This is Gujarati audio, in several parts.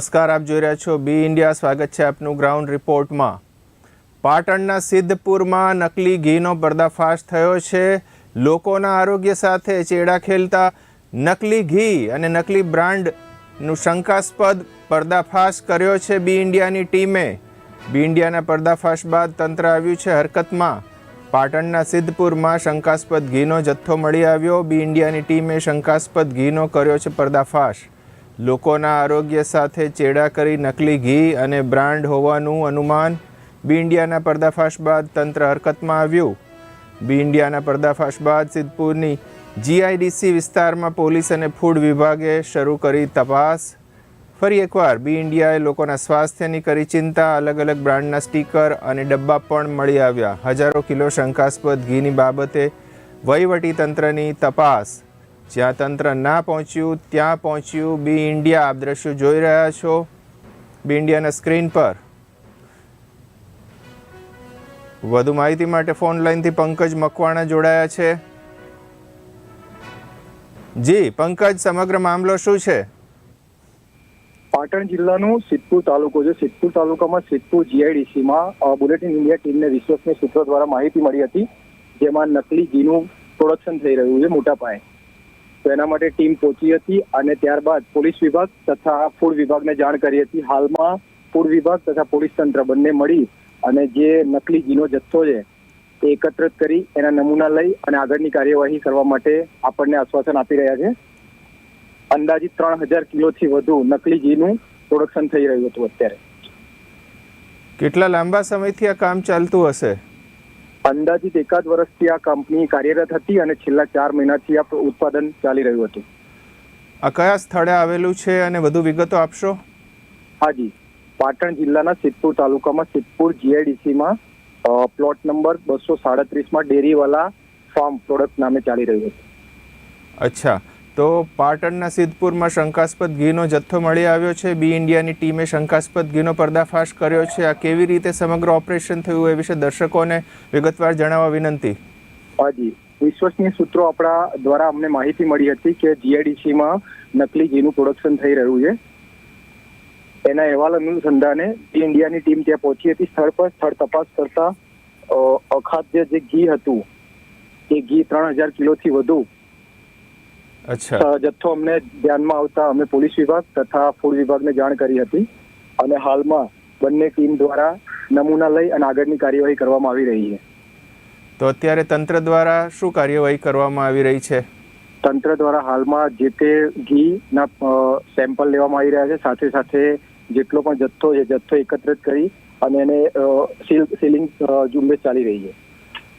નમસ્કાર, આપ જોઈ રહ્યા છો બી ઇન્ડિયા. સ્વાગત છે આપનું ગ્રાઉન્ડ રિપોર્ટમાં. પાટણના સિદ્ધપુરમાં નકલી ઘીનો પર્દાફાશ થયો છે. લોકોના આરોગ્ય સાથે ચેડા ખેલતા નકલી ઘી અને નકલી બ્રાન્ડનું શંકાસ્પદ પર્દાફાશ કર્યો છે બી ઇન્ડિયાની ટીમે. બી ઇન્ડિયાના પર્દાફાશ બાદ તંત્ર આવ્યું છે હરકતમાં. પાટણના સિદ્ધપુરમાં શંકાસ્પદ ઘીનો જથ્થો મળી આવ્યો. બી ઇન્ડિયાની ટીમે શંકાસ્પદ ઘીનો કર્યો છે પર્દાફાશ. લોકોના આરોગ્ય સાથે ચેડા કરી નકલી ઘી અને બ્રાન્ડ હોવાનું અનુમાન બી ઇન્ડિયાના પર્દાફાશ બાદ તંત્ર હરકતમાં આવ્યું. બી ઇન્ડિયાના પર્દાફાશ બાદ સિદ્ધપુરની જીઆઈડીસી વિસ્તારમાં પોલીસ અને ફૂડ વિભાગે શરૂ કરી તપાસ. ફરી એકવાર બી ઇન્ડિયાએ લોકોના સ્વાસ્થ્યની કરી ચિંતા અલગ અલગ બ્રાન્ડના સ્ટીકર અને ડબ્બા પણ મળી આવ્યા. હજારો કિલો શંકાસ્પદ ઘીની બાબતે વહીવટી તંત્રની તપાસ. જ્યાં તંત્ર ના પહોંચ્યું, ત્યાં પહોંચ્યું. બી ઇન્ડિયા, આપ દ્રશ્યો જોઈ રહ્યા છો. બી ઇન્ડિયાના સ્ક્રીન પર. વધુ માહિતી માટે ફોન લાઈનથી પંકજ મકવાણા જોડાયા છે. જી, પંકજ, સમગ્ર મામલો શું છે? પાટણ જિલ્લાનું સિદ્ધપુર તાલુકો છે. સિદ્ધપુર તાલુકામાં સિદ્ધપુર જીઆઈડીસીમાં બુલેટિન ઇન્ડિયા ટીમને વિશ્વસનીય સૂત્રો દ્વારા માહિતી મળી હતી, જેમાં નકલી ઘીનું પ્રોડક્શન થઈ રહ્યું છે મોટા પાયે. તો એના માટે ટીમ પહોંચી હતી અને ત્યારબાદ પોલીસ વિભાગ તથા ફૂડ વિભાગને જાણ કરી હતી. હાલમાં ફૂડ વિભાગ તથા પોલીસ તંત્ર બંને મળી અને જે નકલી ઘીનો જથ્થો છે તે એકત્રિત કરી એના નમૂના લઈ અને આગળની કાર્યવાહી કરવા માટે આપણને આશ્વાસન આપી રહ્યા છે. અંદાજિત ત્રણ હજાર કિલોથી વધુ નકલી ઘીનું પ્રોડક્શન થઈ રહ્યું હતું અત્યારે. કેટલા લાંબા સમયથી આ કામ ચાલતું હશે? અંદાજિત એકાદ વર્ષથી આ કંપની કાર્યરત હતી અને છેલ્લા ચાર મહિનાથી આ ઉત્પાદન ચાલી રહ્યું હતું. આ કયા સ્થળે આવેલું છે અને વધુ વિગતો આપશો? હાજી પાટણ જિલ્લાના સિદ્ધપુર તાલુકામાં સિદ્ધપુર જીઆઈડીસીમાં પ્લોટ નંબર બસો સાડત્રીસમાં ડેરીવાલા ફાર્મ પ્રોડક્ટ નામે ચાલી રહ્યું હતું. અચ્છા. તો પાટણના સિદ્ધપુરમાં શંકાસ્પદ ઘીનો જથ્થો મળી આવ્યો છે. બી ઇન્ડિયાની ટીમે શંકાસ્પદ ઘીનો પર્દાફાશ કર્યો છે. આ કેવી રીતે સમગ્ર ઓપરેશન થયું એ વિશે દર્શકોને વિગતવાર જણાવવા વિનંતી. હાજી. વિશ્વસનીય સૂત્રો આપણા દ્વારા અમને માહિતી મળી હતી કે જીઆઈડીસીમાં નકલી ઘીનું પ્રોડક્શન થઈ રહ્યું છે. એના અહેવાલ અનુસંધાને બી ઇન્ડિયાની ટીમ ત્યાં પહોંચી હતી. સ્થળ પર સ્થળ તપાસ કરતા અખાદ્ય જે ઘી હતું, એ ઘી ત્રણ હજાર કિલોથી વધુ જથ્થો અમને ધ્યાનમાં આવતા અમે પોલીસ વિભાગ તથા ફૂડ વિભાગને જાણ કરી હતી અને હાલમાં બંને ટીમ દ્વારા નમૂના લઈ અને આગળની કાર્યવાહી કરવામાં આવી રહી છે. તો અત્યારે તંત્ર દ્વારા શું કાર્યવાહી કરવામાં આવી રહી છે? તંત્ર દ્વારા હાલમાં જે તે ઘીના ના સેમ્પલ લેવામાં આવી રહ્યા છે. સાથે સાથે જેટલો પણ જથ્થો છે જથ્થો એકત્રિત કરી અને એને સીલ સીલિંગ ઝુંબેશ ચાલી રહી છે.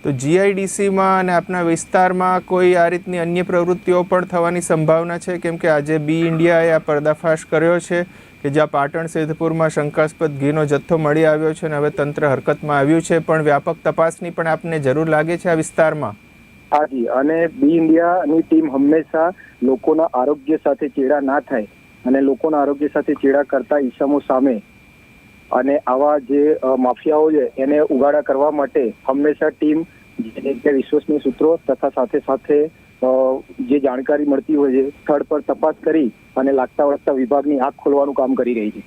તો જીઆઈડીસીમાં અને આપના વિસ્તારમાં કોઈ આ રીતની અન્ય પ્રવૃત્તિઓ પણ થવાની સંભાવના છે? કેમ કે આજે બી ઇન્ડિયાએ આ પર્દાફાશ કર્યો છે કે જ્યાં પાટણ, સિદ્ધપુરમાં શંકાસ્પદ ઘીનો જથ્થો મળી આવ્યો છે અને હવે તંત્ર હરકતમાં આવ્યું છે, પણ વ્યાપક તપાસની પણ આપને જરૂર લાગે છે આ વિસ્તારમાં? હાજી, અને બી ઇન્ડિયાની ટીમ હંમેશા લોકોના આરોગ્ય સાથે ચેડા ના થાય અને લોકોના આરોગ્ય સાથે ચેડા કરતા ઈસમો સામે અને આવા જે માફિયાઓ છે, એને ઉગાડા કરવા માટે હંમેશા ટીમ વિશ્વસનીય સૂત્રો તથા સાથે સાથે જે જાણકારી મળતી હોય છે, સ્થળ પર તપાસ કરી અને લાગતા વળગતા વિભાગની આંખ ખોલવાનું કામ કરી રહી છે.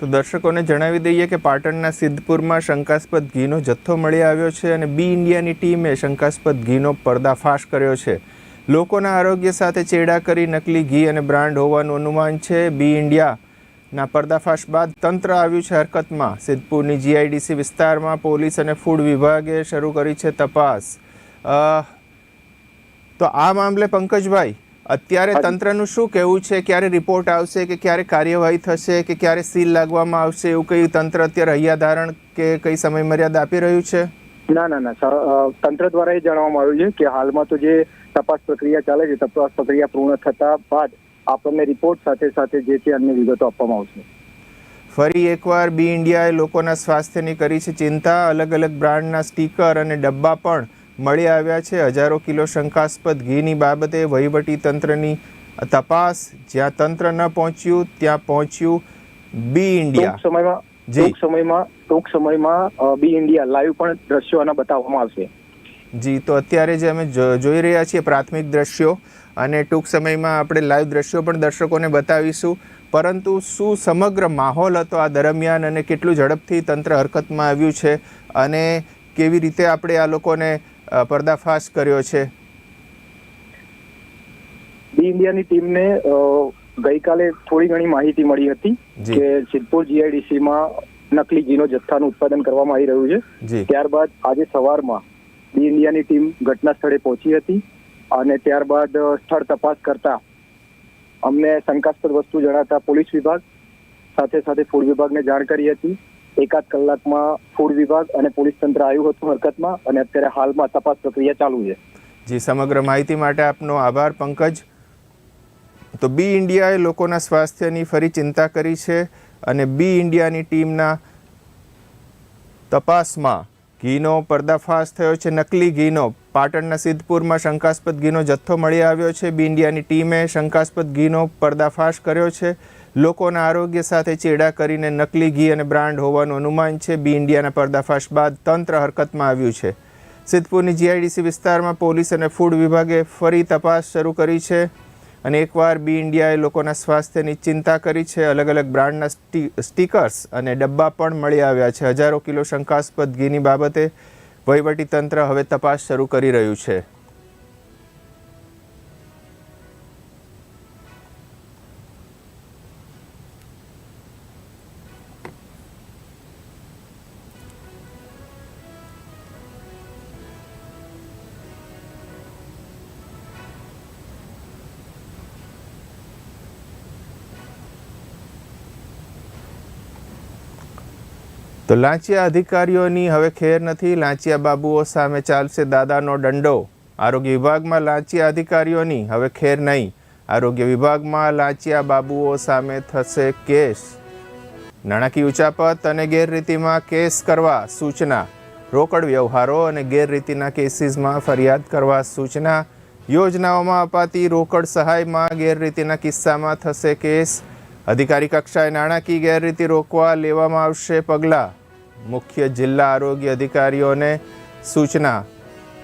તો દર્શકોને જણાવી દઈએ કે પાટણના સિદ્ધપુરમાં શંકાસ્પદ ઘીનો જથ્થો મળી આવ્યો છે અને બી ઇન્ડિયાની ટીમે શંકાસ્પદ ઘીનો પર્દાફાશ કર્યો છે. લોકોના આરોગ્ય સાથે ચેડા કરી નકલી ઘી અને બ્રાન્ડ હોવાનું અનુમાન છે. બી ઇન્ડિયાના પર્દાફાશ બાદ તંત્ર આવ્યું છે હરકતમાં. સિદ્ધપુરની જીઆઈડીસી વિસ્તારમાં પોલીસ અને ફૂડ વિભાગે શરૂ કરી છે તપાસ. તો આ મામલે પંકજભાઈ અત્યારે તંત્રનું શું કહેવું છે? ક્યારે રિપોર્ટ આવશે કે ક્યારે કાર્યવાહી થશે કે ક્યારે સીલ લાગવામાં આવશે? એવું કઈ તંત્ર અત્યારે હૈયા ધારણ કે કઈ સમય મર્યાદા આપી રહ્યું છે? ના ના ના. તંત્ર દ્વારા એ જણાવવામાં આવ્યું છે કે હાલમાં તો જે તપાસ પ્રક્રિયા ચાલે છે તપાસ પ્રક્રિયા પૂર્ણ થતા બાદ આપણને રિપોર્ટ સાથે સાથે જે છે અન્ય વિગતો આપવામાં આવશે. ફરી એકવાર બી ઇન્ડિયાએ લોકોના સ્વાસ્થ્યની કરી છે ચિંતા. અલગ અલગ બ્રાન્ડના સ્ટીકર અને ડબ્બા પણ મળી આવ્યા છે. હજારો કિલો શંકાસ્પદ ઘીની બાબતે વહીવટી તંત્રની તપાસ. જ્યાં તંત્ર ન પહોંચ્યું ત્યાં પહોંચ્યું બી ઇન્ડિયા. સમયમાં. ટૂંક સમયમાં ટૂંક સમયમાં બી ઇન્ડિયા લાઈવ પણ દ્રશ્યો આના બતાવવામાં આવશે. જી તો અત્યારે જે અમે જોઈ રહ્યા છીએ પ્રાથમિક દ્રશ્યો અને ટૂંક સમયમાં આપણે લાઈવ દ્રશ્યો પણ દર્શકોને બતાવીશું. પરંતુ શું સમગ્ર માહોલ હતો આ દરમિયાન અને કેટલું ઝડપથી તંત્ર હરકતમાં આવ્યું છે? અને કેવી રીતે આપણે આ લોકોને પર્દાફાશ કર્યો છે? ડી ઇન્ડિયાની ટીમને ગઈકાલે થોડી ઘણી માહિતી મળી હતી. કે સિદ્ધપુર જીઆઈડીસીમાં નકલી ઘીનો જથ્થાનું ઉત્પાદન કરવામાં આવી રહ્યું છે. ત્યારબાદ આજે સવારમાં બી ઇન્ડિયાની ટીમ ઘટના સ્થળે પહોંચી હતી. અને ત્યારબાદ સ્થળ તપાસ કરતા અમને શંકાસ્પદ વસ્તુ જણાતા પોલીસ વિભાગ સાથે સાથે ફૂડ વિભાગને જાણ કરી હતી. એકાદ કલાકમાં ફૂડ વિભાગ અને પોલીસ તંત્ર આવ્યું હતું હરકતમાં અને અત્યારે હાલમાં તપાસ પ્રક્રિયા ચાલુ છે. જી, સમગ્ર માહિતી માટે આપનો આભાર, પંકજ. તો બી ઇન્ડિયાએ લોકોના સ્વાસ્થ્યની ફરી ચિંતા કરી છે અને બી ઇન્ડિયાની ટીમના તપાસમાં ઘીનો પર્દાફાશ થયો છે. નકલી ઘીનો. પાટણના સિદ્ધપુરમાં શંકાસ્પદ ઘીનો જથ્થો મળી આવ્યો છે. બી ઇન્ડિયાની ટીમે શંકાસ્પદ ઘીનો પર્દાફાશ કર્યો છે. લોકોના આરોગ્ય સાથે ચેડા કરીને નકલી ઘી અને બ્રાન્ડ હોવાનું અનુમાન છે. બી ઇન્ડિયાના પર્દાફાશ બાદ તંત્ર હરકતમાં આવ્યું છે. સિદ્ધપુરની જીઆઈડીસી વિસ્તારમાં પોલીસ અને ફૂડ વિભાગે ફરી તપાસ શરૂ કરી છે. અને એકવાર બી ઇન્ડિયાએ લોકોના સ્વાસ્થ્યની ચિંતા કરી છે અલગ અલગ બ્રાન્ડના સ્ટી, સ્ટીકર્સ અને ડબ્બા પણ મળી આવ્યા છે. હજારો કિલો શંકાસ્પદ ઘીની બાબતે વહીવટીતંત્ર હવે તપાસ શરૂ કરી રહ્યું છે. તો લાંચિયા અધિકારીઓની હવે ખેર નથી. લાંચિયા બાબુઓ સામે ચાલશે દાદાનો દંડો. આરોગ્ય વિભાગમાં લાંચિયા અધિકારીઓની હવે ખેર નહીં. આરોગ્ય વિભાગમાં લાંચિયા બાબુઓ સામે થશે કેસ. નાણાકીય ઉચાપત અને ગેરરીતિમાં કેસ કરવા સૂચના. રોકડ વ્યવહારો અને ગેરરીતિના કેસીસમાં ફરિયાદ કરવા સૂચના. યોજનાઓમાં અપાતી રોકડ સહાયમાં ગેરરીતિના કિસ્સામાં થશે કેસ. અધિકારી કક્ષાએ નાણાકીય ગેરરીતિ રોકવા લેવામાં આવશે પગલાં. મુખ્ય જિલ્લા આરોગ્ય અધિકારીઓને સૂચના.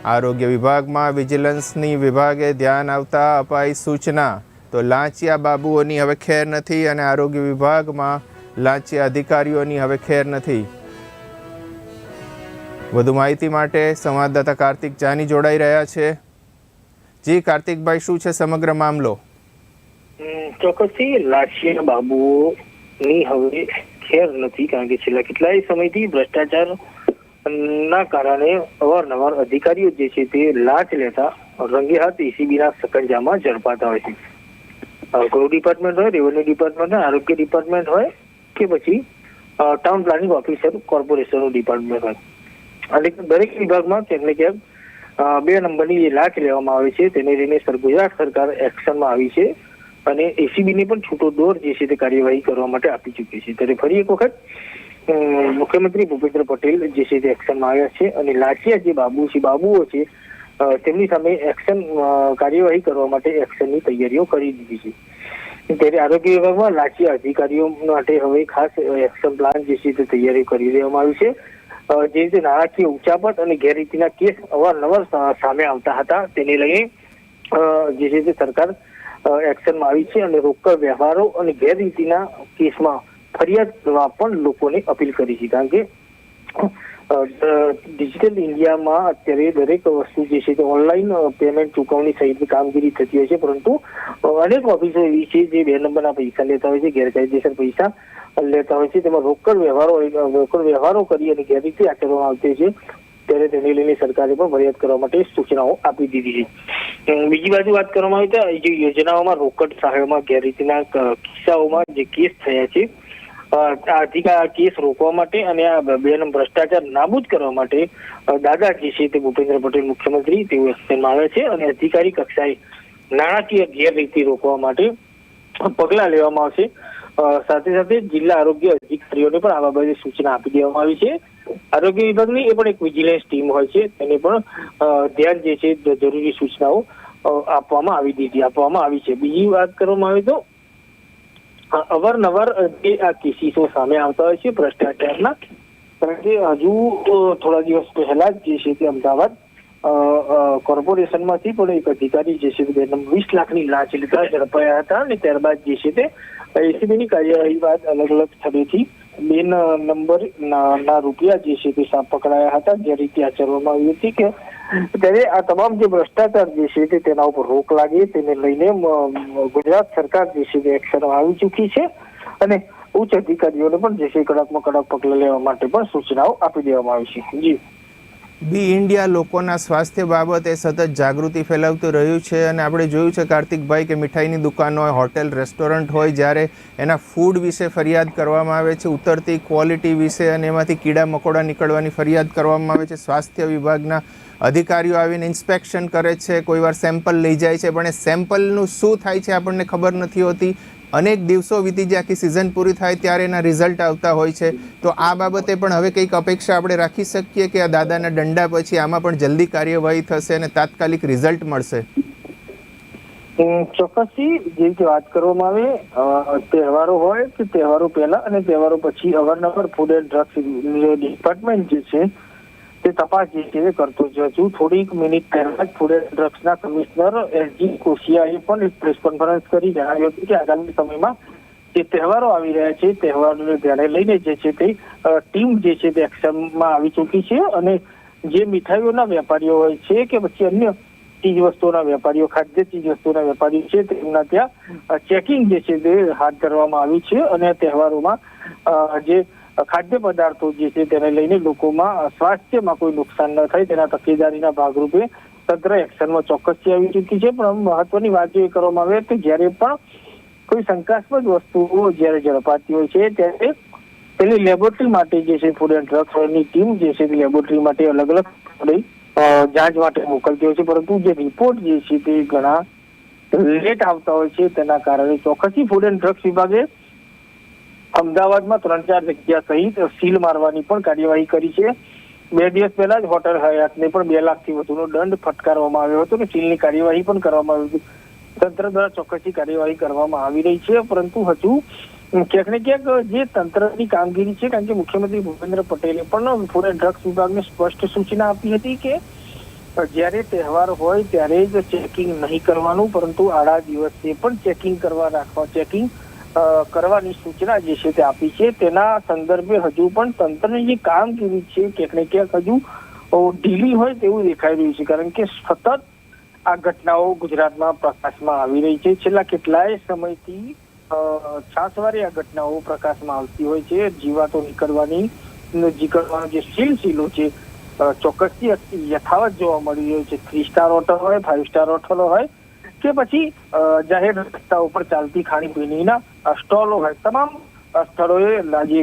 આરોગ્ય વિભાગમાં વિજિલન્સની વિભાગે ધ્યાન આવતા અપાઈ સૂચના. તો લાંચિયા બાબુઓની હવે ખેર નથી અને આરોગ્ય વિભાગમાં લાંચિયા અધિકારીઓની હવે ખેર નથી. વધુ માહિતી માટે સંવાદદાતા કાર્તિક જાની જોડાઈ રહ્યા છે. જી, કાર્તિકભાઈ, શું છે સમગ્ર મામલો? ચોક્કસ ચોક્કસથી લાશિયા બાબુઓ હવે ખેર નથી કારણ કે છેલ્લા કેટલાય સમયથી ભ્રષ્ટાચાર ના કારણે અવારનવાર અધિકારીઓ જે છે તે લાંચ લેતા રંગે હાથ એસીબી ના સકંજામાં ઝડપાતા હોય છે. ગૃહ ડિપાર્ટમેન્ટ હોય, રેવન્યુ ડિપાર્ટમેન્ટ હોય, આરોગ્ય ડિપાર્ટમેન્ટ હોય કે પછી ટાઉન પ્લાનિંગ ઓફિસર, કોર્પોરેશનનું ડિપાર્ટમેન્ટ હોય. અને દરેક વિભાગમાં તેમને ક્યાંક બે નંબરની જે લાંચ લેવામાં આવે છે, તેને લઈને ગુજરાત સરકાર એક્શનમાં આવી છે. અને એસીબી ને પણ છૂટો દોર જે છે તે કાર્યવાહી કરવા માટે આપી ચૂકી છે. ત્યારે ફરી એક વખત મુખ્યમંત્રી ભૂપેન્દ્ર પટેલ જે છે તે એક્શનમાં આવ્યા છે અને લાઠિયા જે બાબુ છે, બાબુઓ છે તેમની સામે એક્શન કાર્યવાહી કરવા માટે એક્શનની તૈયારીઓ કરી દીધી છે. ત્યારે આરોગ્ય વિભાગમાં લાઠિયા અધિકારીઓ માટે હવે ખાસ એક્શન પ્લાન જે છે તે તૈયારી કરી દેવામાં આવી છે. જે રીતે નાણાકીય ઉચાપટ અને ગેરરીતિના કેસ અવારનવાર સામે આવતા હતા, તેને લઈને જે છે તે સરકાર એક્શનમાં આવી છે અને રોકડ વ્યવહારો અને ગેરરીતિના કેસમાં ફરિયાદ કરવા પણ લોકોને અપીલ કરી છે. કારણ કે ડિજિટલ ઇન્ડિયામાં અત્યારે દરેક વસ્તુ જે છે તે ઓનલાઈન પેમેન્ટ ચૂકવણી સહિતની કામગીરી થતી હોય છે. પરંતુ અનેક ઓફિસો એવી છે જે બે નંબરના પૈસા લેતા હોય છે, ગેરકાયદેસર પૈસા લેતા હોય છે. તેમાં રોકડ વ્યવહારો રોકડ વ્યવહારો કરી અને ગેરરીતિ આચરવામાં આવતી હોય છે. ત્યારે તેને લઈને સરકારે પણ ફરિયાદ કરવા માટે સૂચનાઓ આપી દીધી છે. બીજી બાજુ વાત કરવામાં આવે તો યોજનાઓમાં રોકડ સહાયમાં ગેરરીતિના કિસ્સાઓમાં જે કેસ થયા છે અ, આ કેસ રોકવા માટે અને આ બેનો ભ્રષ્ટાચાર નાબૂદ કરવા માટે દાદાજી છે તે ભૂપેન્દ્ર પટેલ મુખ્યમંત્રી તેઓ એક્શનમાં આવ્યા છે અને અધિકારી કક્ષાએ નાણાકીય ગેરરીતિ રોકવા માટે પગલાં લેવામાં આવશે. સાથે સાથે જિલ્લા આરોગ્ય અધિકારીઓને પણ આ બાબતે સૂચના આપી દેવામાં આવી છે. આરોગ્ય વિભાગની એ પણ એક વિજિલન્સ ટીમ હોય છે. તેને પણ ધ્યાન જે છે જરૂરી સૂચનાઓ આપવામાં આવી દીધી, આપવામાં આવી છે. બીજી વાત કરવામાં આવે તો અવારનવાર જે આ કેસીસો સામે આવતા હોય છે, ભ્રષ્ટાચારના, કારણ કે હજુ થોડા દિવસ પહેલા જ જે છે તે અમદાવાદ કોર્પોરેશનમાંથી પણ એક અધિકારી જે છે તે વીસ લાખની લાંચ લીધા, ઝડપાયા હતા અને ત્યારબાદ જે છે તે એસીબીની કાર્યવાહી બાદ અલગ અલગ સ્થળેથી બે નંબર, ના રૂપિયા જે છે તે પકડાયા હતા, જે રીતે આચરવામાં આવી હતી કે ત્યારે આ તમામ જે ભ્રષ્ટાચાર જે છે તે તેના ઉપર રોક લાગે, તેને લઈને ગુજરાત સરકાર જે છે તે એક્શનમાં આવી ચૂકી છે અને ઉચ્ચ અધિકારીઓને પણ જે છે કડકમાં કડક પગલાં લેવા માટે પણ સૂચનાઓ આપી દેવામાં આવી છે. જી. બી ઇન્ડિયા લોકોના સ્વાસ્થ્ય બાબતે સતત જાગૃતિ ફેલાવતું રહ્યું છે અને આપણે જોયું છે કાર્તિકભાઈ કે મીઠાઈની દુકાનો હોય, હોટેલ, રેસ્ટોરન્ટ હોય, જ્યારે એના ફૂડ વિશે ફરિયાદ કરવામાં આવે છે, ઉતરતી ક્વોલિટી વિશે અને એમાંથી કીડા મકોડા નીકળવાની ફરિયાદ કરવામાં આવે છે. સ્વાસ્થ્ય વિભાગના અધિકારીઓ આવીને ઇન્સ્પેક્શન કરે છે, કોઈવાર સેમ્પલ લઈ જાય છે, પણ એ સેમ્પલનું શું થાય છે આપણને ખબર નથી હોતી. અનેક દિવસો વીતી જાય આખી સિઝન પૂરી થાય ત્યારે એના રિઝલ્ટ આવતા હોય છે. તો આ બાબતે પણ હવે કંઈક અપેક્ષા આપણે રાખી શકીએ કે આ દાદાના દંડા પછી આમાં પણ જલ્દી કાર્યવાહી થશે અને તાત્કાલિક રિઝલ્ટ મળશે? ચોક્કસથી જે રીતે વાત કરવામાં આવે તહેવારો હોય કે તહેવારો પહેલા અને તહેવારો પછી અવારનવાર ફૂડ એન્ડ ડ્રગ્સ ડિપાર્ટમેન્ટ જે છે તે તપાસ જે છે કરતો જ હજુ થોડીક મિનિટ પહેલા જ ફૂડ એન્ડ ડ્રગ્સના કમિશનર એસજી કોશિયાએ પણ એક પ્રેસ કોન્ફરન્સ કરી જણાવ્યું હતું કે આગામી સમયમાં જે તહેવારો આવી રહ્યા છે, તહેવારોને ધ્યાને લઈને જે છે તે ટીમ જે છે તે એક્શનમાં આવી ચૂકી છે અને જે મીઠાઈઓના વેપારીઓ હોય છે કે પછી અન્ય ચીજ વસ્તુઓના વેપારીઓ, ખાદ્ય ચીજ વસ્તુઓના વેપારીઓ છે, તેમના ત્યાં ચેકિંગ જે છે તે હાથ ધરવામાં આવ્યું છે અને તહેવારોમાં જે ખાદ્ય પદાર્થો જે છે તેને લઈને લોકોમાં સ્વાસ્થ્યમાં કોઈ નુકસાન ન થાય. તેના તકેદારીના ભાગરૂપે તંત્ર એક્શનમાં ચોક્કસથી આવી ચૂકી છે. પણ મહત્વની વાત જો એ કરવામાં આવે કે જ્યારે પણ કોઈ શંકાસ્પદ વસ્તુઓ જ્યારે ઝડપાતી હોય છે, ત્યારે પેલી લેબોરેટરી માટે જે છે ફૂડ એન્ડ ડ્રગ્સની ટીમ જે છે લેબોરેટરી માટે અલગ અલગ જાંચ માટે મોકલતી હોય છે. પરંતુ જે રિપોર્ટ જે છે તે ઘણા લેટ આવતા હોય છે. તેના કારણે ચોક્કસથી ફૂડ એન્ડ ડ્રગ્સ વિભાગે અમદાવાદમાં ત્રણ ચાર જગ્યા સહિત સીલ મારવાની પણ કાર્યવાહી કરી છે. બે દિવસ પહેલા જ હોટલ હયાતને પણ બે લાખથી વધુનો દંડ ફટકારવામાં આવ્યો હતો અને સીલની કાર્યવાહી પણ કરવામાં આવી હતી. તંત્ર દ્વારા ચોક્કસી કાર્યવાહી કરવામાં આવી રહી છે, પરંતુ હજુ ક્યાંક ને ક્યાંક જે તંત્રની કામગીરી છે, કારણ કે મુખ્યમંત્રી ભૂપેન્દ્ર પટેલે પણ ફૂડ ડ્રગ્સ વિભાગને સ્પષ્ટ સૂચના આપી હતી કે જ્યારે તહેવાર હોય ત્યારે જ ચેકિંગ નહીં કરવાનું, પરંતુ આડા દિવસે પણ ચેકિંગ કરવા રાખવા, ચેકિંગ કરવાની સૂચના જે છે તે આપી છે. તેના સંદર્ભે હજુ પણ તંત્રની જે કામગીરી છે ક્યાંક ને ક્યાંક હજુ ઢીલી હોય તેવું દેખાઈ રહ્યું છે. કારણ કે સતત આ ઘટનાઓ ગુજરાતમાં પ્રકાશમાં આવી રહી છે. છેલ્લા કેટલાય સમયથી છાસવારે આ ઘટનાઓ પ્રકાશમાં આવતી હોય છે. જીવાતો નીકળવાની, નીકળવાનો જે સિલસિલો છે ચોક્કસથી યથાવત જોવા મળી રહ્યો છે. થ્રી સ્ટાર હોટલ હોય ફાઇવ સ્ટાર હોટલો હોય કે પછી જાહેર રસ્તા ઉપર ચાલતી ખાણીપીણીના સ્ટોલો હોય તમામ સ્થળોએ જે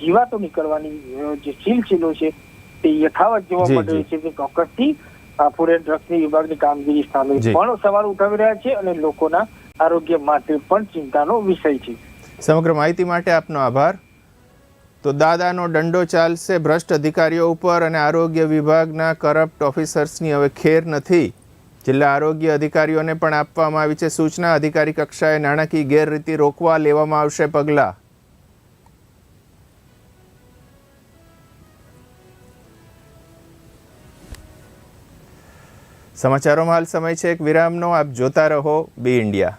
જીવાતો નીકળવાની જે સિલસિલો છે તે યથાવત જોવા મળી. છે કે ચોક્કસથી ફૂડ એન્ડ ડ્રગ્સની વિભાગની કામગીરી સામે પણ સવાલ ઉઠાવી રહ્યા છે અને લોકોના આરોગ્ય માટે પણ ચિંતાનો વિષય છે. સમગ્ર માહિતી માટે આપનો આભાર. તો દાદાનો દંડો ચાલશે ભ્રષ્ટ અધિકારીઓ ઉપર અને આરોગ્ય વિભાગના કરપ્ટ ઓફિસર્સની હવે ખેર નથી. જિલ્લા આરોગ્ય અધિકારીઓને પણ આપવામાં આવી છે સૂચના. અધિકારી કક્ષાએ નાણાકીય ગેરરીતિ રોકવા લેવામાં આવશે પગલાં. સમાચારોમાં હાલ સમય છે એક વિરામનો. આપ જોતા રહો બી ઇન્ડિયા.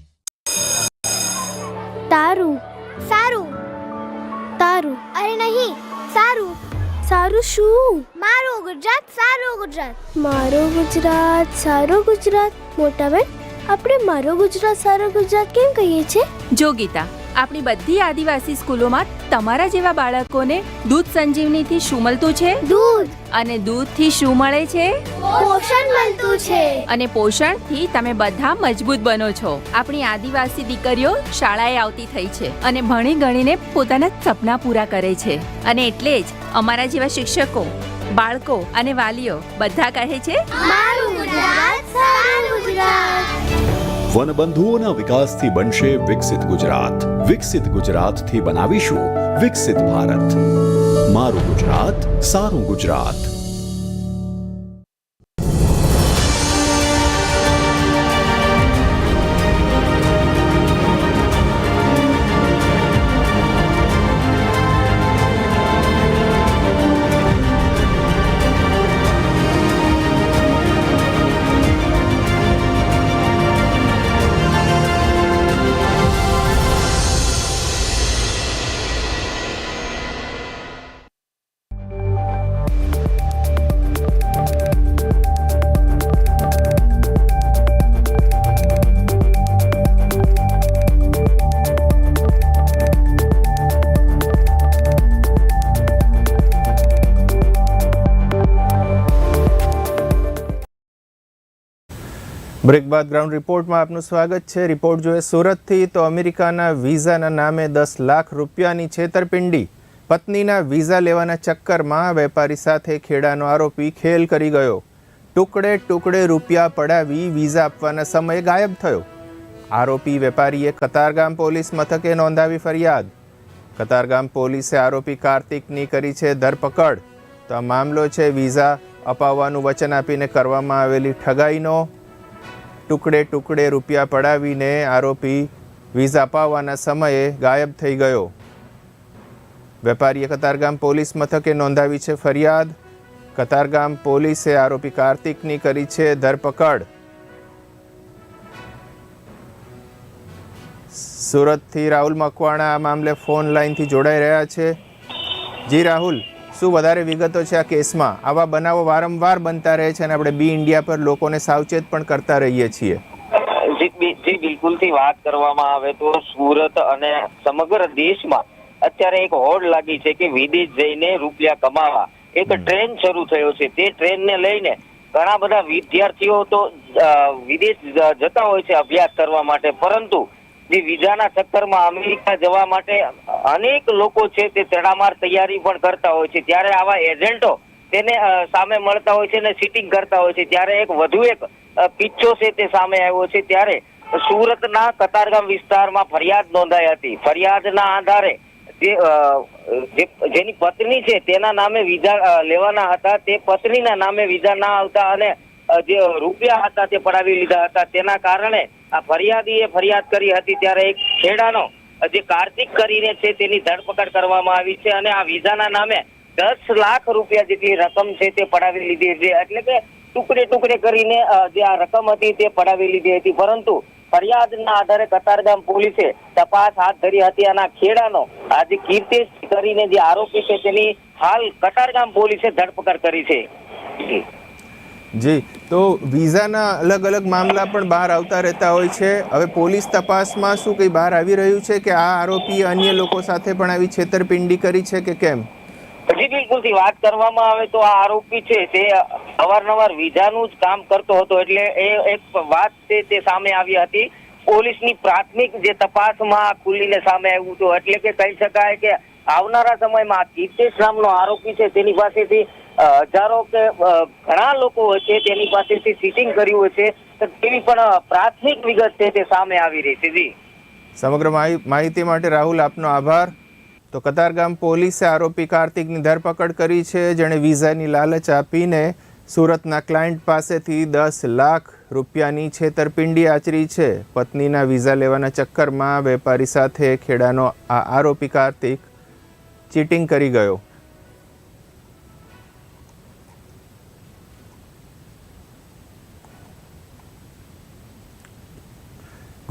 નહીં. સારું. સારું શું? મારો ગુજરાત સારું ગુજરાત. મારું ગુજરાત સારું ગુજરાત. મોટા બેન આપણે મારો ગુજરાત સારો ગુજરાત કેમ કહીએ છીએ? જો ગીતા આપણી બધી આદિવાસી સ્કૂલોમાં તમારા જેવા બાળકોને દૂધ સંજીવનીથી શું મળતું છે? દૂધ. અને દૂધથી શું મળે છે? પોષણ મળતું છે. અને પોષણથી તમે બધા મજબૂત બનો છો. આપણી આદિવાસી દીકરીઓ શાળાએ આવતી થઈ છે અને ભણી ગણીને પોતાના સપના પૂરા કરે છે. અને એટલે જ અમારા જેવા શિક્ષકો બાળકો અને વાલીઓ બધા કહે છે મારું ગુજરાત વનબંધુઓના વિકાસથી બનશે વિકસિત ગુજરાત. વિકસિત ગુજરાતથી બનાવીશું વિકસિત ભારત. મારું ગુજરાત સારું ગુજરાત. બ્રેક બાદ ગ્રાઉન્ડ રિપોર્ટમાં આપનું સ્વાગત છે. રિપોર્ટ જોઈએ સુરતથી તો અમેરિકાના વિઝાના નામે દસ લાખ રૂપિયાની છેતરપિંડી. પત્નીના વિઝા લેવાના ચક્કરમાં વેપારી સાથે ખેડાનો આરોપી ખેલ કરી ગયો. ટુકડે ટુકડે રૂપિયા પડાવી વિઝા આપવાના સમયે ગાયબ થયો. આરોપી વેપારીએ કતારગામ પોલીસ મથકે નોંધાવી ફરિયાદ. કતારગામ પોલીસે આરોપી કાર્તિકની કરી છે ધરપકડ. તો આ મામલો છે વિઝા અપાવવાનું વચન આપીને કરવામાં આવેલી ઠગાઈનો ટુકડે ટુકડે રૂપિયા પડાવીને આરોપી વિઝા અપાવવાના સમયે ગાયબ થઈ ગયો. વેપારીએ કતારગામ પોલીસ મથકે નોંધાવી છે ફરિયાદ. કતારગામ પોલીસે આરોપી કાર્તિકની કરી છે ધરપકડ. સુરતથી રાહુલ મકવાણા આ મામલે ફોન લાઈનથી જોડાઈ રહ્યા છે. જી રાહુલ. શું વધારે વિગતો છે આ કેસમાં? આવા બનાવો વારંવાર બનતા રહે છે અને આપણે બી ઇન્ડિયા પર લોકોને સાવચેત પણ કરતા રહીએ છીએ. જી બિલકુલથી વાત કરવામાં આવે તો સુરત અને સમગ્ર દેશમાં અત્યારે એક હોડ લાગી છે કે વિદેશ જઈને રૂપિયા કમાવા. એક ટ્રેન શરૂ થયો છે. તે ટ્રેનને લઈને ઘણા બધા વિદ્યાર્થીઓ તો વિદેશ જતા હોય છે અભ્યાસ કરવા માટે. પરંતુ જે વિઝાના ચક્કરમાં અમેરિકા જવા માટે અનેક લોકો છે તે તડામાર તૈયારી પણ કરતા હોય છે. ત્યારે આવા એજન્ટો તેને સામે મળતા હોય છે અને સિટિંગ કરતા હોય છે. ત્યારે એક વધુ એક પિચ્છો છે તે સામે આવ્યો છે. ત્યારે સુરતના કતારગામ વિસ્તારમાં ફરિયાદ નોંધાઈ હતી. ફરિયાદના આધારે જે જેની પત્ની છે તેના નામે વિઝા લેવાના હતા. તે પત્નીના નામે વિઝા ના આવતા અને જે રૂપિયા હતા તે પડાવી લીધા હતા. તેના કારણે આ ફરિયાદીએ ફરિયાદ કરી હતી ત્યારે એક ખેડાનો જે કાર્તિક કરીને છે તેની ધરપકડ કરવામાં આવી છે અને આ વિઝાના નામે દસ લાખ રૂપિયા જેટલી રકમ છે તે પડાવી લીધી છે. એટલે કે ટુકડે ટુકડે કરીને જે આ રકમ હતી તે પડાવી લીધી હતી. પરંતુ ફરિયાદના આધારે કતારગામ પોલીસે તપાસ હાથ ધરી હતી અને ખેડાનો આજે કીર્તેશ કરીને જે આરોપી છે તેની હાલ કતારગામ પોલીસે ધરપકડ કરી છે. જી. તો વિઝાના અલગ અલગ મામલા પણ બહાર આવતા રહેતા હોય છે. હવે પોલીસ તપાસમાં શું કંઈ બહાર આવી રહ્યું છે કે આ આરોપીએ અન્ય લોકો સાથે પણ આવી છેતરપિંડી કરી છે કે કેમ? હજી બિલકુલથી વાત કરવામાં આવે તો આ આરોપી છે તે અવારનવાર વિઝાનું જ કામ કરતો હતો એટલે એ એક વાત છે તે સામે આવી હતી. પોલીસની પ્રાથમિક જે તપાસમાં ખુલીને સામે આવ્યું હતું. એટલે કે કહી શકાય કે આવનારા સમયમાં જીતેશ નામનો આરોપી છે તેની પાસેથી હજારો કે ઘણા લોકો હોય છે, તેની પાસેથી સીટિંગ કર્યું હોય છે, તો તેવી પણ પ્રાથમિક વિગત છે તે સામે આવી રહી છે, જી. સમગ્ર માહિતી માટે રાહુલ આપનો આભાર. તો કતારગામ પોલીસે આરોપી કાર્તિકની ધરપકડ કરી છે, જેણે વિઝાની લાલચ આપીને સુરતના ક્લાયન્ટ પાસેથી દસ લાખ રૂપિયાની છેતરપિંડી આચરી છે. પત્નીના વિઝા લેવાના ચક્કરમાં વેપારી સાથે ખેડાનો આ આરોપી કાર્તિક ચીટિંગ કરી ગયો.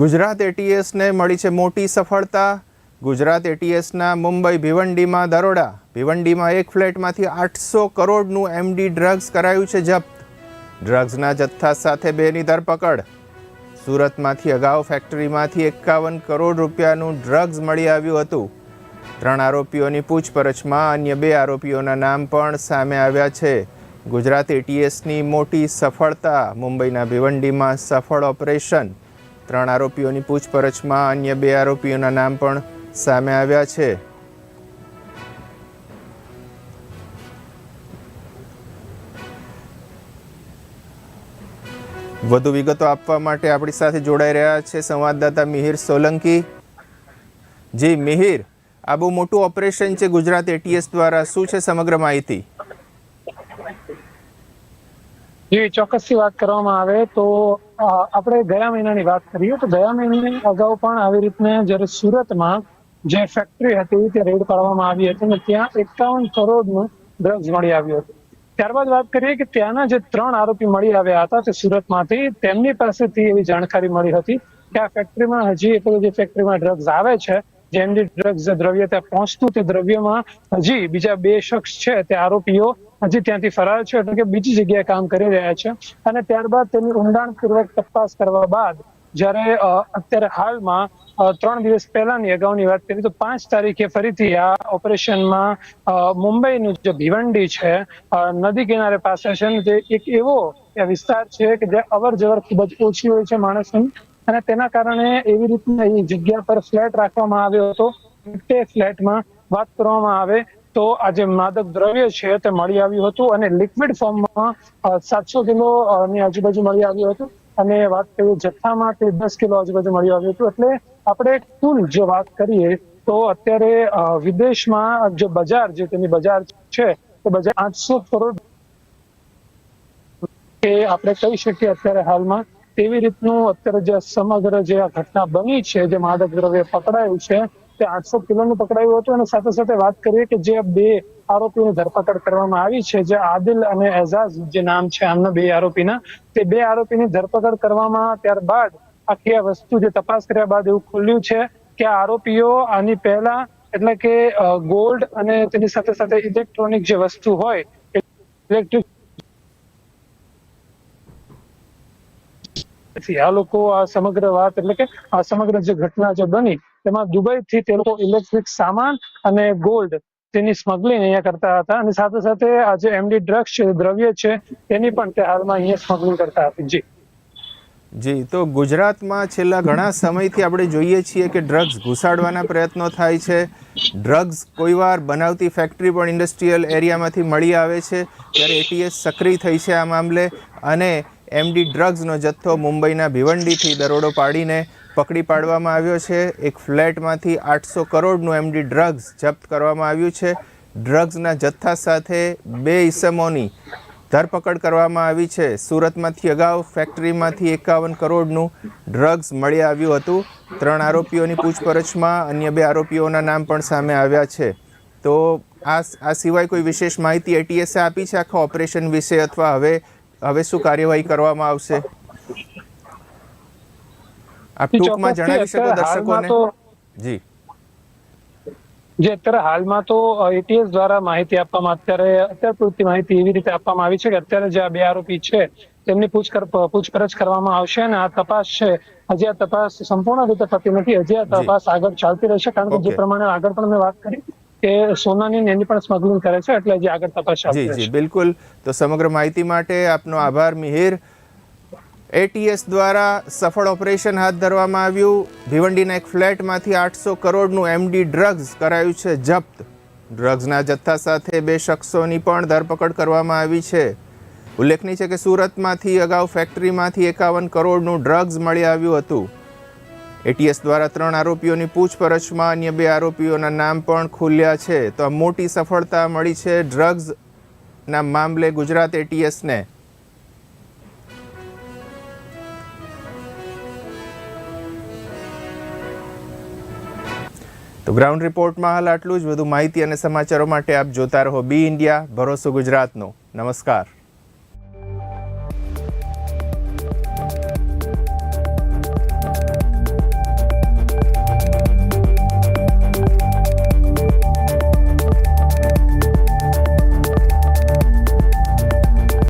ગુજરાત એટીએસને મળી છે મોટી સફળતા. ગુજરાત એટીએસના મુંબઈ ભિવંડીમાં દરોડા. ભિવંડીમાં એક ફ્લેટમાંથી આઠસો કરોડનું એમડી ડ્રગ્સ કરાયું છે જપ્ત. ડ્રગ્સના જથ્થા સાથે બેની ધરપકડ. સુરતમાંથી અગાઉ ફેક્ટરીમાંથી એકાવન કરોડ રૂપિયાનું ડ્રગ્સ મળી આવ્યું હતું. ત્રણ આરોપીઓની પૂછપરછમાં અન્ય બે આરોપીઓના નામ પણ સામે આવ્યા છે. ગુજરાત એટીએસની મોટી સફળતા. મુંબઈના ભિવંડીમાં સફળ ઓપરેશન. ત્રણ આરોપીઓની પૂછપરછમાં અન્ય બે આરોપીઓના નામ પણ સામે આવ્યા છે. વધુ વિગતો આપવા માટે આપણી સાથે જોડાઈ રહ્યા છે સંવાદદાતા મિહિર સોલંકી. જી, મિહિર, આ બહુ મોટું ઓપરેશન છે ગુજરાત એટીએસ દ્વારા. શું છે સમગ્ર માહિતી? જી, ચોક્કસથી વાત કરવામાં આવે તો આપણે ગયા મહિનાની વાત કરીએ તો ગયા મહિને અગાઉ પણ આવી રીતને જ્યારે સુરતમાં જે ફેક્ટરી હતી તે રેડ પાડવામાં આવી હતી અને ત્યાં એકાવન કરોડનું ડ્રગ્સ મળી આવ્યું હતું. ત્યારબાદ વાત કરીએ કે ત્યાંના જે ત્રણ આરોપી મળી આવ્યા હતા તે સુરતમાંથી, તેમની પાસેથી એવી જાણકારી મળી હતી કે આ ફેક્ટરીમાં હજી એટલે જે ફેક્ટરીમાં ડ્રગ્સ આવે છે જે ડ્રગ્સ દ્રવ્ય ત્યાં પહોંચતું તે દ્રવ્યમાં હજી બીજા બે શખ્સ છે તે આરોપીઓ હજી ત્યાંથી ફરાર છે એટલે કે બીજી જગ્યાએ કામ કરી રહ્યા છે. અને ત્યારબાદ તેની ઊંડાણપૂર્વક તપાસ કરવા બાદ જ્યારે અત્યારે હાલમાં ત્રણ દિવસ પહેલાની અગાઉની વાત કરીએ તો પાંચ તારીખે ફરીથી આ ઓપરેશનમાં મુંબઈનું જે ભિવંડી છે નદી કિનારે પાસે છે તે એક એવો વિસ્તાર છે કે જે અવર જવર ખૂબ જ ઓછી હોય છે માણસની. અને તેના કારણે એવી રીતના એ જગ્યા પર ફ્લેટ રાખવામાં આવ્યો હતો. તે ફ્લેટમાં વાત કરવામાં આવે તો આ જે માદક દ્રવ્ય છે તે મળી આવ્યું હતું અને લિક્વિડ ફોર્મમાં સાતસો કિલો ની આજુબાજુ મળી આવ્યું હતું. અને વાત કરીએ જથ્થામાં, તે દસ કિલો આજુબાજુ મળી આવ્યું હતું. એટલે આપણે કુલ જો વાત કરીએ, તો અત્યારે વિદેશમાં જે બજાર જે તેની બજાર છે, તે બજાર આઠસો કરોડ કે આપણે કહી શકીએ અત્યારે હાલમાં, તેવી રીતનું અત્યારે જે સમગ્ર જે આ ઘટના બની છે, જે માદક દ્રવ્ય પકડાયું છે તે આઠસો કિલોનું પકડાયું હતું. અને સાથે સાથે વાત કરીએ કે જે બે આરોપીની ધરપકડ કરવામાં આવી છે, જે આદિલ અને એઝાઝ જે નામ છે, આમના બે આરોપીના, તે બે આરોપીની ધરપકડ કરવામાં ત્યારબાદ આખી આ વસ્તુ જે તપાસ કર્યા બાદ એવું ખુલ્યું છે કે આરોપીઓ આની પહેલા એટલે કે ગોલ્ડ અને તેની સાથે સાથે ઇલેક્ટ્રોનિક જે વસ્તુ હોય ઇલેક્ટ્રિક થી આ લોકો આ સમગ્ર વાત એટલે કે આ સમગ્ર જે ઘટના જે બની, તેમાં દુબઈ થી તે લોકો ઇલેક્ટ્રિક સામાન અને ગોલ્ડ તેની સ્મગલિંગ અહીંયા કરતા હતા અને સાથે સાથે આ જે એમડી ડ્રગ્સ છે, દ્રવ્ય છે તેની પણ તે હાલમાં અહીંયા સ્મગલિંગ કરતા હતી. જી. જી, તો ગુજરાતમાં છેલ્લા ઘણા સમયથી આપણે જોઈએ છીએ કે ડ્રગ્સ ઘુસાડવાના પ્રયત્નો થાય છે. ડ્રગ્સ કોઈવાર બનાવતી ફેક્ટરી પણ ઇન્ડસ્ટ્રીયલ એરિયામાંથી મળી આવે છે. ત્યારે એટીએસ સક્રિય થઈ છે આ મામલે અને એમડી ડ્રગ્સનો જથ્થો મુંબઈના ભિવંડીથી દરોડો પાડીને પકડી પાડવામાં આવ્યો છે. એક ફ્લેટમાંથી આઠસો કરોડનું એમડી ડ્રગ્સ જપ્ત કરવામાં આવ્યું છે. ડ્રગ્સના જથ્થા સાથે બે ઇસમોની ધરપકડ કરવામાં આવી છે. સુરતમાંથી અગાઉ ફેક્ટરીમાંથી એકાવન કરોડનું ડ્રગ્સ મળી આવ્યું હતું. ત્રણ આરોપીઓની પૂછપરછમાં અન્ય બે આરોપીઓના નામ પણ સામે આવ્યા છે. તો આ આ સિવાય કોઈ વિશેષ માહિતી એટીએસે આપી છે? આખા ઓપરેશન વિશે અથવા હવે હવે શું કાર્યવાહી કરવામાં આવશે? આપ ટૂંકમાં જણાવી શકો દર્શકોને? જી. જે અત્યારે હાલમાં તો એટીએસ દ્વારા માહિતી આપવામાં અત્યારે અત્યાર પૂરતી માહિતી એવી રીતે આપવામાં આવી છે કે અત્યારે જે આ બે આરોપી છે તેમની પૂછપરછ કરવામાં આવશે અને આ તપાસ છે હજી આ તપાસ સંપૂર્ણ રીતે થતી નથી. હજી આ તપાસ આગળ ચાલતી રહેશે કારણ કે જે પ્રમાણે આગળ પણ મેં વાત કરી. કે સોનાની એની પણ સ્મગલિંગ કરે છે એટલે જે આગળ તપાસ જી જી બિલકુલ. તો સમગ્ર માહિતી માટે આપનો આભાર મિહિર. એટીએસ દ્વારા સફળ ઓપરેશન હાથ ધરવામાં આવ્યું. ભિવંડીના એક ફ્લેટમાંથી આઠસો કરોડનું એમડી ડ્રગ્સ કરાયું છે જપ્ત. ડ્રગ્સના જથ્થા સાથે બે શખ્સોની પણ ધરપકડ કરવામાં આવી છે. ઉલ્લેખનીય છે કે સુરતમાંથી અગાઉ ફેક્ટરીમાંથી એકાવન કરોડનું ડ્રગ્સ મળી આવ્યું હતું. એટીએસ દ્વારા ત્રણ આરોપીઓની પૂછપરછમાં અન્ય બે આરોપીઓના નામ પણ ખુલ્યા છે. તો આ મોટી સફળતા મળી છે ડ્રગ્સના મામલે ગુજરાત એટીએસને. તો ગ્રાઉન્ડ રિપોર્ટમાં હાલ આટલું જ. વધુ માહિતી અને સમાચારો માટે આપ જોતા રહો બી ઇન્ડિયા. ભરોસો ગુજરાતનો. નમસ્કાર.